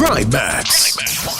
Trimax.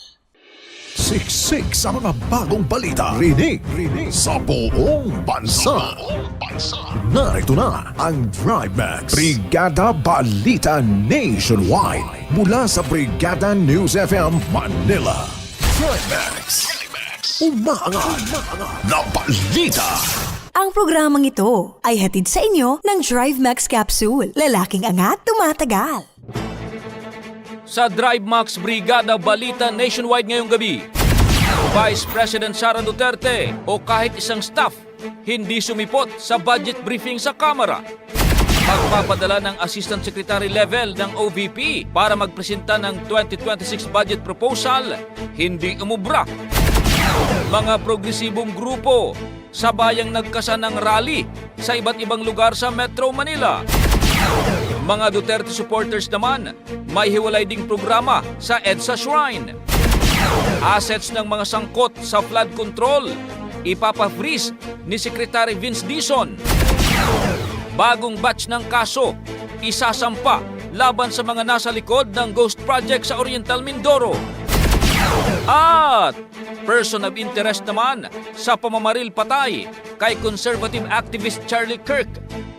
Siksik sa mga bagong balita. Rinig, rinig sa buong bansa. Narito na ang Drive Max Brigada Balita Nationwide mula sa Brigada News FM Manila. Drive Max. Umaangat na balita. Ang programang ito ay hatid sa inyo ng Drive Max Capsule. Lalaking angat, tumatagal. Sa Drive Max Brigada Balita Nationwide ngayong gabi, Vice President Sara Duterte o kahit isang staff hindi sumipot sa budget briefing sa Kamara. Magpapadala ng Assistant Secretary level ng OVP para magpresenta ng 2026 budget proposal, hindi umubra. Mga progresibong grupo sabayang nagkasa ng rally sa iba't ibang lugar sa Metro Manila. Mga Duterte supporters naman, may hiwalay ding programa sa EDSA Shrine. Assets ng mga sangkot sa flood control, ipapa-freeze ni Secretary Vince Dizon. Bagong batch ng kaso, isasampa laban sa mga nasa likod ng Ghost Project sa Oriental Mindoro. At person of interest naman sa pamamaril patay kay conservative activist Charlie Kirk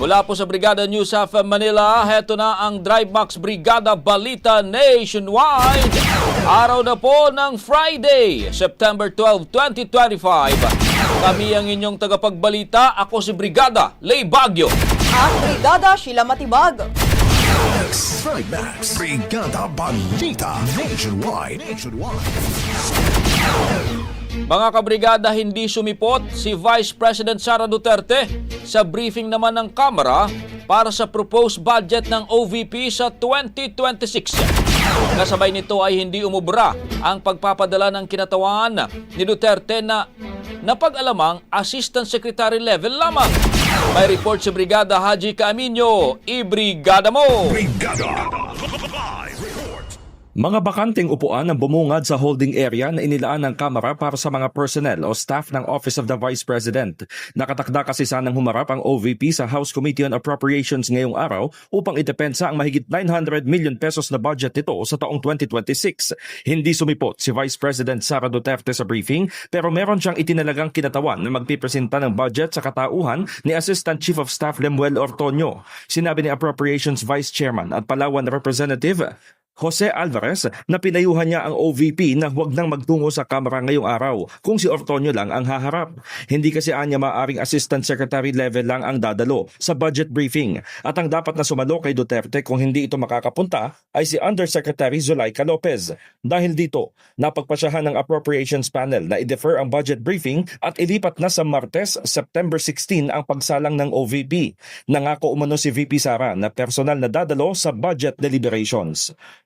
Mula po sa Brigada News of Manila, heto na ang Drive Max Brigada Balita Nationwide. Araw na po ng Friday, September 12, 2025. Kami ang inyong tagapagbalita. Ako si Brigada Lay Bagyo. Ang Brigada Sheila Matibag. Thrive Max. Brigada Balita Nationwide. Nationwide. Mga kabrigada, hindi sumipot si Vice President Sara Duterte sa briefing naman ng Kamara para sa proposed budget ng OVP sa 2026. Kasabay nito ay hindi umubra ang pagpapadala ng kinatawan ni Duterte na napag-alamang Assistant Secretary level lamang. May report si Brigada Haji Camino. I-brigada mo! Brigada. Mga bakanting upuan ang bumungad sa holding area na inilaan ng Kamara para sa mga personnel o staff ng Office of the Vice President. Nakatakda kasi sanang humarap ang OVP sa House Committee on Appropriations ngayong araw upang idepensa ang mahigit 900 million pesos na budget nito sa taong 2026. Hindi sumipot si Vice President Sara Duterte sa briefing pero meron siyang itinalagang kinatawan na magpipresenta ng budget sa katauhan ni Assistant Chief of Staff Lemuel Ortonio. Sinabi ni Appropriations Vice Chairman at Palawan Representative Jose Alvarez na pinayuhan niya ang OVP na huwag nang magtungo sa Kamara ngayong araw kung si Ortonio lang ang haharap. Hindi kasi anya maaring Assistant Secretary level lang ang dadalo sa budget briefing at ang dapat na sumalo kay Duterte kung hindi ito makakapunta ay si Undersecretary Zulaika Lopez. Dahil dito, napagpasyahan ng Appropriations Panel na i-defer ang budget briefing at ilipat na sa Martes, September 16 ang pagsalang ng OVP. Nangako umano si VP Sara na personal na dadalo sa budget deliberations.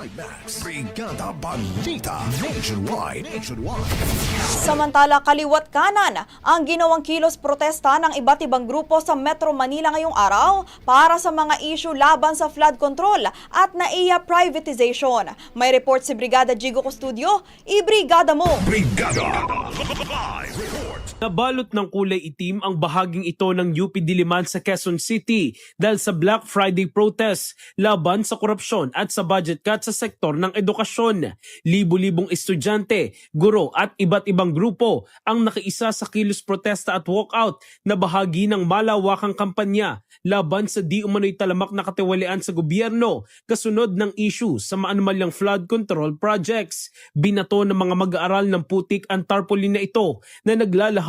Thrive Max. Brigada Balita Nationwide. Nationwide. Samantala, kaliwat kanan ang ginawang kilos protesta ng iba't ibang grupo sa Metro Manila ngayong araw para sa mga issue laban sa flood control at NAIA privatization. May report si Brigada Jigo Custudio. I-brigada mo! Brigada. Live report. Nabalot ng kulay itim ang bahaging ito ng UP Diliman sa Quezon City dahil sa Black Friday protest laban sa korupsyon at sa budget cut sa sektor ng edukasyon. Libo-libong estudyante, guro at iba't ibang grupo ang nakiisa sa kilos protesta at walkout na bahagi ng malawakang kampanya laban sa di umano'y talamak na katiwalian sa gobyerno kasunod ng issue sa maanumalyang flood control projects. Binato ng mga mag-aaral ng putik ang tarpaulin na ito na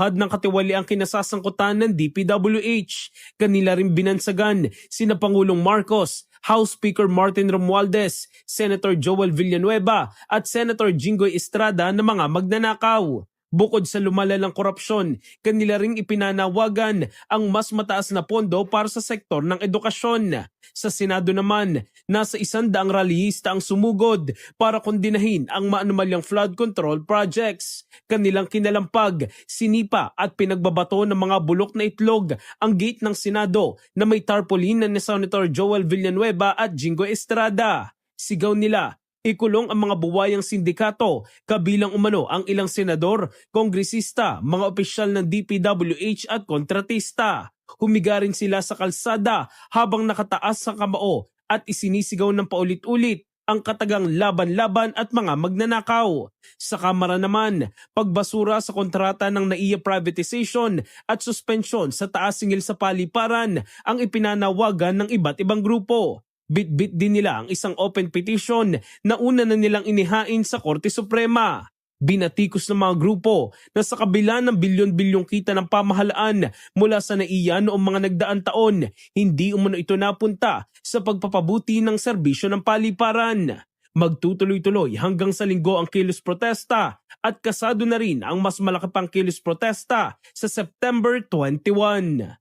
naglalahad ng katiwaliang kinasasangkutan ng DPWH. Kanila rin binansagan sina Pangulong Marcos, House Speaker Martin Romualdez, Senator Joel Villanueva at Senator Jinggoy Estrada na mga magnanakaw. Bukod sa lumalalang korupsyon, kanila ring ipinanawagan ang mas mataas na pondo para sa sektor ng edukasyon. Sa Senado naman, nasa isandaang rallyista ang sumugod para kondinahin ang maanumalyang flood control projects. Kanilang kinalampag, sinipa at pinagbabato ng mga bulok na itlog ang gate ng Senado na may tarpaulin na ni Senator Joel Villanueva at Jingo Estrada. Sigaw nila, Ikulong ang mga buwayang sindikato, kabilang umano ang ilang senador, kongresista, mga opisyal ng DPWH at kontratista. Humiga rin sila sa kalsada habang nakataas sa kamao at isinisigaw ng paulit-ulit ang katagang laban-laban at mga magnanakaw. Sa Kamara naman, pagbasura sa kontrata ng NAIA privatization at suspensyon sa taas singil sa paliparan ang ipinanawagan ng iba't ibang grupo. Bit-bit din nila ang isang open petition na una na nilang inihain sa Korte Suprema. Binatikos ng mga grupo na sa kabila ng bilyon-bilyong kita ng pamahalaan mula sa NAIA noong mga nagdaan taon, hindi umano ito napunta sa pagpapabuti ng serbisyo ng paliparan. Magtutuloy-tuloy hanggang sa linggo ang kilos protesta at kasado na rin ang mas malaki pang kilos protesta sa September 21.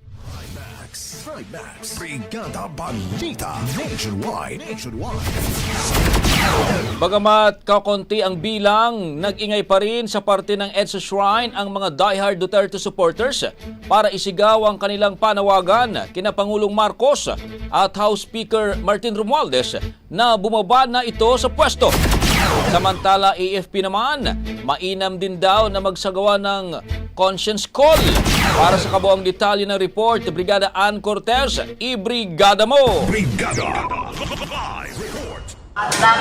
Trimax. Brigada Balita. Nationwide. Nationwide. Bagamat kakonti ang bilang, nag-ingay pa rin sa parte ng EDSA Shrine ang mga diehard Duterte supporters para isigaw ang kanilang panawagan kina Pangulong Marcos at House Speaker Martin Romualdez na bumaba na ito sa pwesto. Samantala, AFP naman, mainam din daw na magsagawa ng conscience call. Para sa kabuang detalye ng report, Brigada Ann Cortez, i-brigada mo! Brigada. Live report. Sa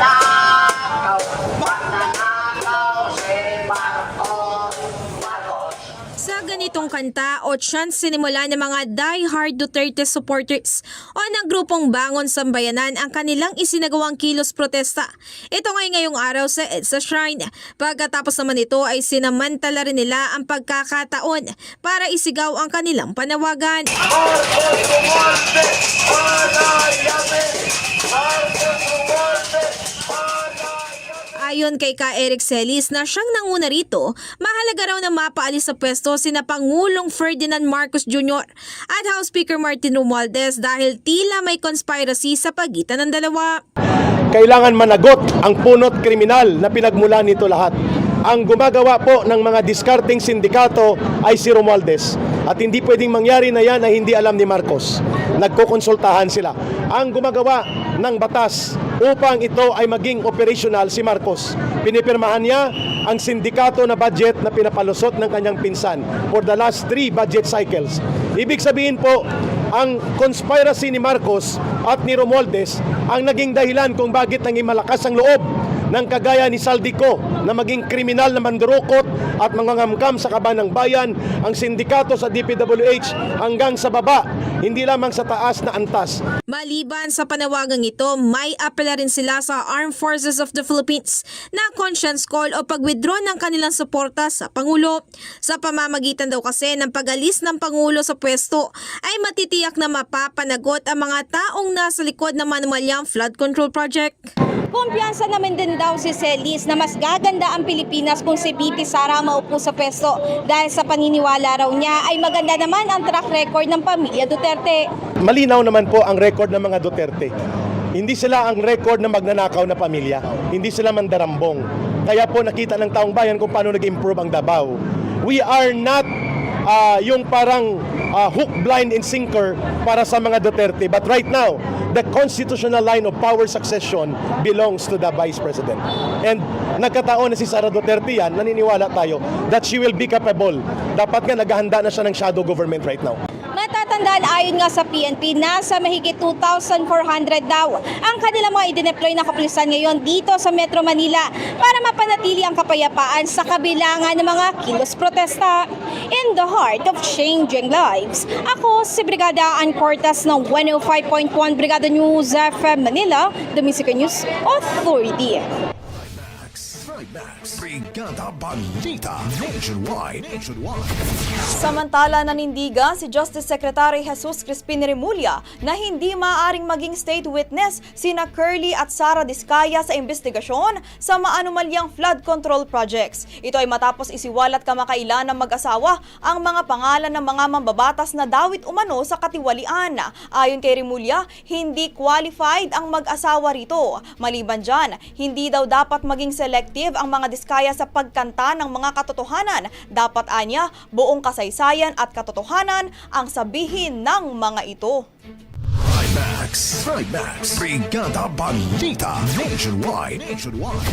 ganitong kanta o chance sinimula ng mga die-hard Duterte supporters o ng grupong Bangon Sambayanan ang kanilang isinagawang kilos protesta. Ito ngay ngayong araw sa EDSA Shrine. Pagkatapos naman ito ay sinamantala rin nila ang pagkakataon para isigaw ang kanilang panawagan. Ayon kay Ka Eric Celis na siyang nanguna rito, mahalaga raw na mapaalis sa pwesto sina Pangulong Ferdinand Marcos Jr. at House Speaker Martin Romualdez dahil tila may conspiracy sa pagitan ng dalawa. kailangan managot ang punot kriminal na pinagmula nito lahat. Ang gumagawa po ng mga discarding sindikato ay si Romualdez. At hindi pwedeng mangyari na yan na hindi alam ni Marcos. Nagkukonsultahan sila. Ang gumagawa ng batas upang ito ay maging operational si Marcos. Pinipirmahan niya ang sindikato na budget na pinapalusot ng kanyang pinsan for the last three budget cycles. Ibig sabihin po, ang conspiracy ni Marcos at ni Romualdez ang naging dahilan kung bakit naging malakas ang loob ng kagaya ni Saldico na maging kriminal na mandurukot at mangangamkam sa kaban ng bayan ang sindikato sa DPWH hanggang sa baba, hindi lamang sa taas na antas. Maliban sa panawagang ito, may apela rin sila sa Armed Forces of the Philippines na conscience call o pag-withdraw ng kanilang suporta sa Pangulo. Sa pamamagitan daw kasi ng pag-alis ng Pangulo sa pwesto ay matitiyak na mapapanagot ang mga taong nasa likod ng manumalyang flood control project. Kumpiyansa naman din daw si Celis na mas gaganda ang Pilipinas kung si BP Sara maupo sa pwesto dahil sa paniniwala raw niya ay maganda naman ang track record ng pamilya Duterte. Malinaw naman po ang record ng mga Duterte. Hindi sila ang record ng magnanakaw na pamilya. Hindi sila mandarambong. Kaya po nakita ng taong bayan kung paano nag-improve ang Davao. We are not ah, yung parang ah, hook, blind, and sinker para sa mga Duterte. But right now, the constitutional line of power succession belongs to the Vice President. And nagkataon na si Sara Duterte yan, naniniwala tayo that she will be capable. Dapat nga naghahanda na siya ng shadow government right now. Matatandaan ayon nga sa PNP, nasa mahigit 2,400 daw ang kanilang mga idineploy na kapulisan ngayon dito sa Metro Manila para mapanatili ang kapayapaan sa kabilangan ng mga kilos protesta. In the heart of changing lives, ako si Brigada Ann Cortas ng 105.1 Brigada News FM Manila, Music News Authority. Trimax. Brigada Balita. Nationwide. Nationwide. Samantala nanindigan si Justice Secretary Jesus Crispin Remulla na hindi maaaring maging state witness sina Curly at Sara Diskaya sa investigasyon sa maanumalyang flood control projects. Ito ay matapos isiwalat kamakailan ng mag-asawa ang mga pangalan ng mga mambabatas na dawit umano sa katiwalian. Ayon kay Remulla, hindi qualified ang mag-asawa rito. Maliban dyan, hindi daw dapat maging selective ang mga diskaya sa pagkanta ng mga katotohanan. Dapat anya, buong kasaysayan at katotohanan ang sabihin ng mga ito. Max, Max, Brigada Balita Nationwide. Nationwide.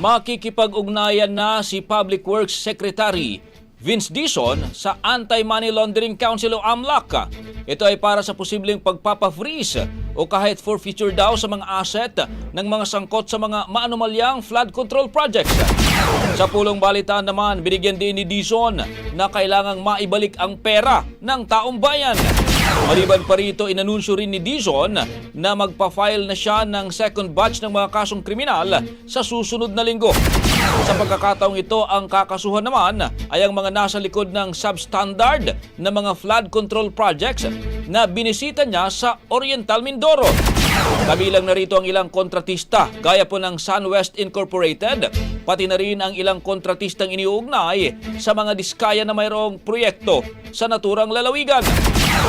Makikipag-ugnayan na si Public Works Secretary Vince Dizon sa Anti-Money Laundering Council o AMLAC. Ito ay para sa posibleng pagpapa-freeze o kahit forfeiture daw sa mga asset ng mga sangkot sa mga maanumalyang flood control projects. Sa pulong balitaan naman, binigyan din ni Dizon na kailangang maibalik ang pera ng taong bayan. Maliban pa rito, inanunsyo rin ni Dizon na magpa-file na siya ng second batch ng mga kasong kriminal sa susunod na linggo. Sa pagkakataong ito, ang kakasuhan naman ay ang mga nasa likod ng substandard na mga flood control projects na binisita niya sa Oriental Mindoro. Kabilang na rito ang ilang kontratista gaya po ng SunWest Incorporated, pati na rin ang ilang kontratistang iniuugnay sa mga diskaya na mayroong proyekto sa naturang lalawigan.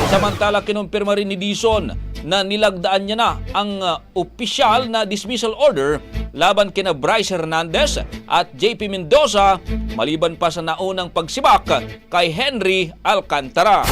Samantala kinumpirma rin ni Dizon na nilagdaan niya na ang uh, opisyal na dismissal order laban kina Bryce Hernandez at JP Mendoza maliban pa sa naunang pagsibak kay Henry Alcantara.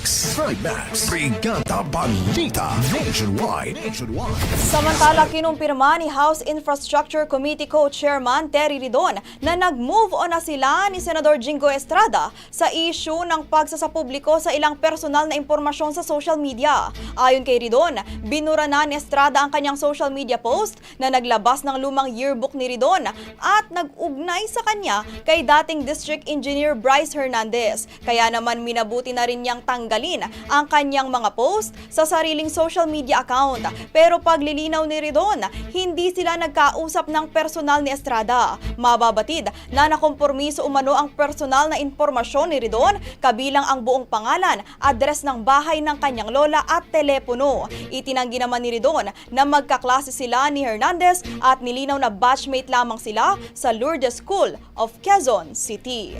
Max, Max, Brigada Balita Nationwide. Nationwide. Samantala, kinumpirma ni House Infrastructure Committee Co-Chairman Terry Ridon na nag-move on na sila ni Senador Jingo Estrada sa issue ng pagsasapubliko sa ilang personal na impormasyon sa social media. Ayon kay Ridon, binura na ni Estrada ang kanyang social media post na naglabas ng lumang yearbook ni Ridon at nag-ugnay sa kanya kay dating District Engineer Bryce Hernandez. Kaya naman minabuti na rin niyang tanggalin ang kanyang mga post sa sariling social media account. Pero paglilinaw ni Ridon, hindi sila nagkausap ng personal ni Estrada. Mababatid na nakompormiso umano ang personal na impormasyon ni Ridon kabilang ang buong pangalan, address ng bahay ng kanyang lola at telepono. Itinanggi naman ni Ridon na magkaklase sila ni Hernandez at nilinaw na batchmate lamang sila sa Lourdes School of Quezon City.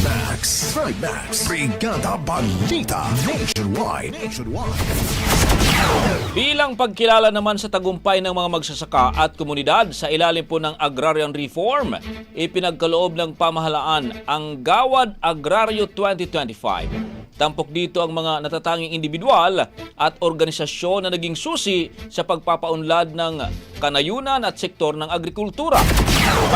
Max, Max, Brigada Balita Nationwide. Nationwide. Bilang pagkilala naman sa tagumpay ng mga magsasaka at komunidad sa ilalim po ng agrarian reform, ipinagkaloob ng pamahalaan ang Gawad Agrario 2025. Tampok dito ang mga natatanging individual at organisasyon na naging susi sa pagpapaunlad ng kanayunan at sektor ng agrikultura.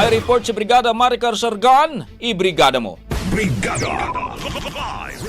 May report si Brigada Maricar Sargan, i-brigada mo. Brigada. Live.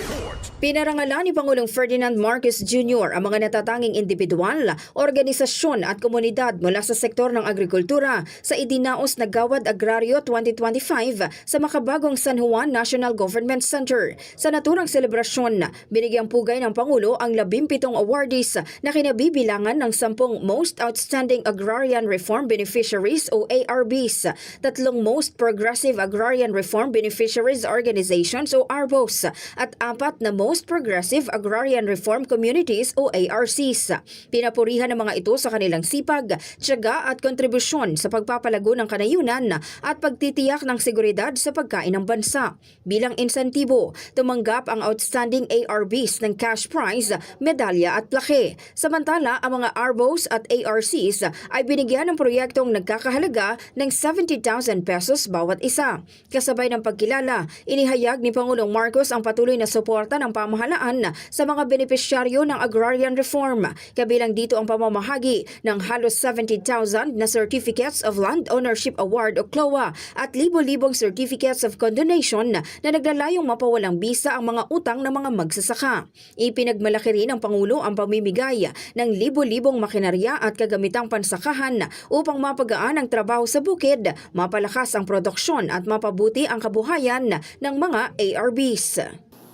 Pinarangalan ni Pangulong Ferdinand Marcos Jr. ang mga natatanging individual, organisasyon at komunidad mula sa sektor ng agrikultura sa idinaos na Gawad Agrario 2025 sa makabagong San Juan National Government Center. Sa naturang selebrasyon, binigyang pugay ng Pangulo ang 17 awardees na kinabibilangan ng 10 Most Outstanding Agrarian Reform Beneficiaries o ARBs, tatlong Most Progressive Agrarian Reform Beneficiaries Organizations o ARBOs at apat na Most Progressive Agrarian Reform Communities o ARCs. Pinapurihan ng mga ito sa kanilang sipag, tiyaga at kontribusyon sa pagpapalago ng kanayunan at pagtitiyak ng seguridad sa pagkain ng bansa. Bilang insentibo, tumanggap ang outstanding ARBs ng cash prize, medalya at plaque. Samantala, ang mga ARBOs at ARCs ay binigyan ng proyektong nagkakahalaga ng 70,000 pesos bawat isa. Kasabay ng pagkilala, inihayag ni Pangulong Marcos ang patuloy na suporta ng pamahalaan sa mga benepisyaryo ng agrarian reform. Kabilang dito ang pamamahagi ng halos 70,000 na Certificates of Land Ownership Award o CLOA at libo-libong Certificates of Condonation na naglalayong mapawalang bisa ang mga utang ng mga magsasaka. Ipinagmalaki rin ng Pangulo ang pamimigay ng libo-libong makinarya at kagamitang pansakahan upang mapagaan ang trabaho sa bukid, mapalakas ang produksyon at mapabuti ang kabuhayan ng mga ARBs.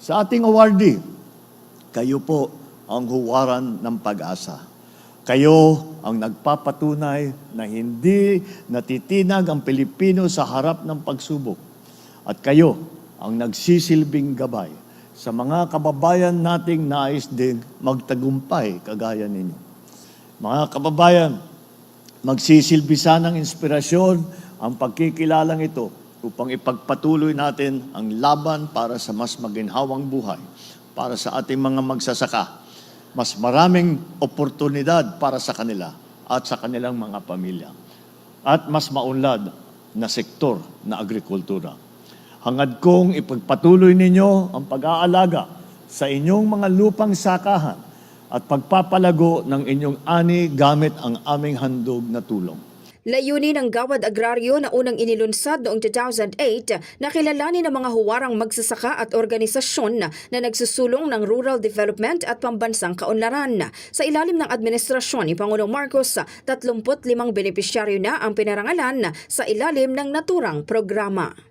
Sa ating awardee, kayo po ang huwaran ng pag-asa. Kayo ang nagpapatunay na hindi natitinag ang Pilipino sa harap ng pagsubok. At kayo ang nagsisilbing gabay sa mga kababayan nating nais din magtagumpay kagaya ninyo. Mga kababayan, magsisilbi ng inspirasyon ang pagkikilalang ito upang ipagpatuloy natin ang laban para sa mas maginhawang buhay, para sa ating mga magsasaka, mas maraming oportunidad para sa kanila at sa kanilang mga pamilya, at mas maunlad na sektor na agrikultura. Hangad kong ipagpatuloy ninyo ang pag-aalaga sa inyong mga lupang sakahan at pagpapalago ng inyong ani gamit ang aming handog na tulong. Layunin ng Gawad Agraryo na unang inilunsad noong 2008 na kilalanin ng mga huwarang magsasaka at organisasyon na nagsusulong ng rural development at pambansang kaunlaran. Sa ilalim ng administrasyon ni Pangulong Marcos, 35 benepisyaryo na ang pinarangalan sa ilalim ng naturang programa.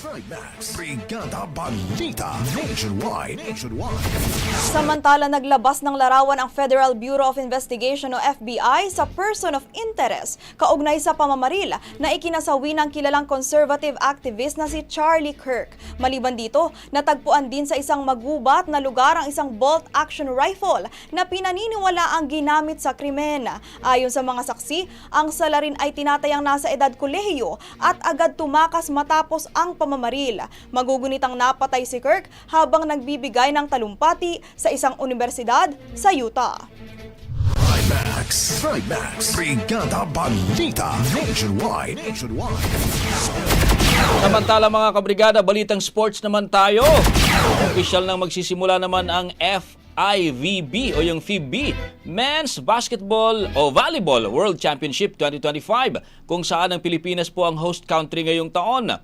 Trimax. Brigada Balita. Nationwide. Nationwide. Samantala naglabas ng larawan ang Federal Bureau of Investigation o FBI sa person of interest kaugnay sa pamamaril na ikinasawi ng kilalang conservative activist na si Charlie Kirk. Maliban dito, natagpuan din sa isang magubat na lugar ang isang bolt action rifle na pinaniniwala ang ginamit sa krimen. Ayon sa mga saksi, ang salarin ay tinatayang nasa edad kolehiyo at agad tumakas matapos ang pamamaril. Magugunitang napatay si Kirk habang nagbibigay ng talumpati sa isang universidad sa Utah. Trimax. Trimax. Brigada Balita. Nationwide. Nationwide. Samantala mga kabrigada, balitang sports naman tayo. Official nang magsisimula naman ang FIVB o yung FIVB, Men's Basketball o Volleyball World Championship 2025 kung saan ang Pilipinas po ang host country ngayong taon.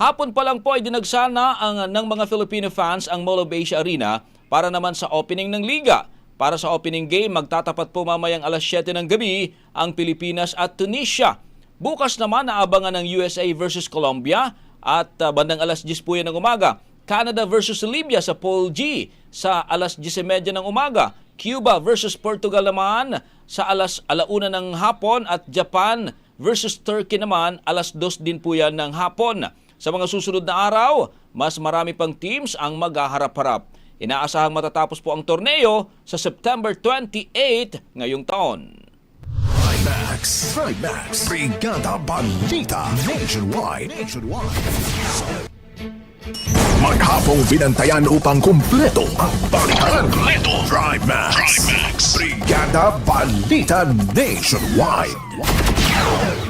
Hapon pa lang po ay dinagsana ang, ng mga Filipino fans ang Mall of Asia Arena para naman sa opening ng liga. Para sa opening game, magtatapat po mamayang alas 7 ng gabi ang Pilipinas at Tunisia. Bukas naman naabangan ng USA versus Colombia at uh, bandang alas 10 po yan ng umaga. Canada versus Libya sa Pool G sa alas 10.30 ng umaga. Cuba versus Portugal naman sa alas alauna ng hapon at Japan versus Turkey naman alas 2 din po yan ng hapon. Sa mga susunod na araw, mas marami pang teams ang maghaharap-harap. Inaasahang matatapos po ang torneo sa September 28 ngayong taon. Trimax. Trimax. Brigada Balita. Nationwide. Nationwide. Maghapong binantayan upang kumpleto ang balitan. Kumpleto. Trimax. Trimax. Brigada Balita Nationwide.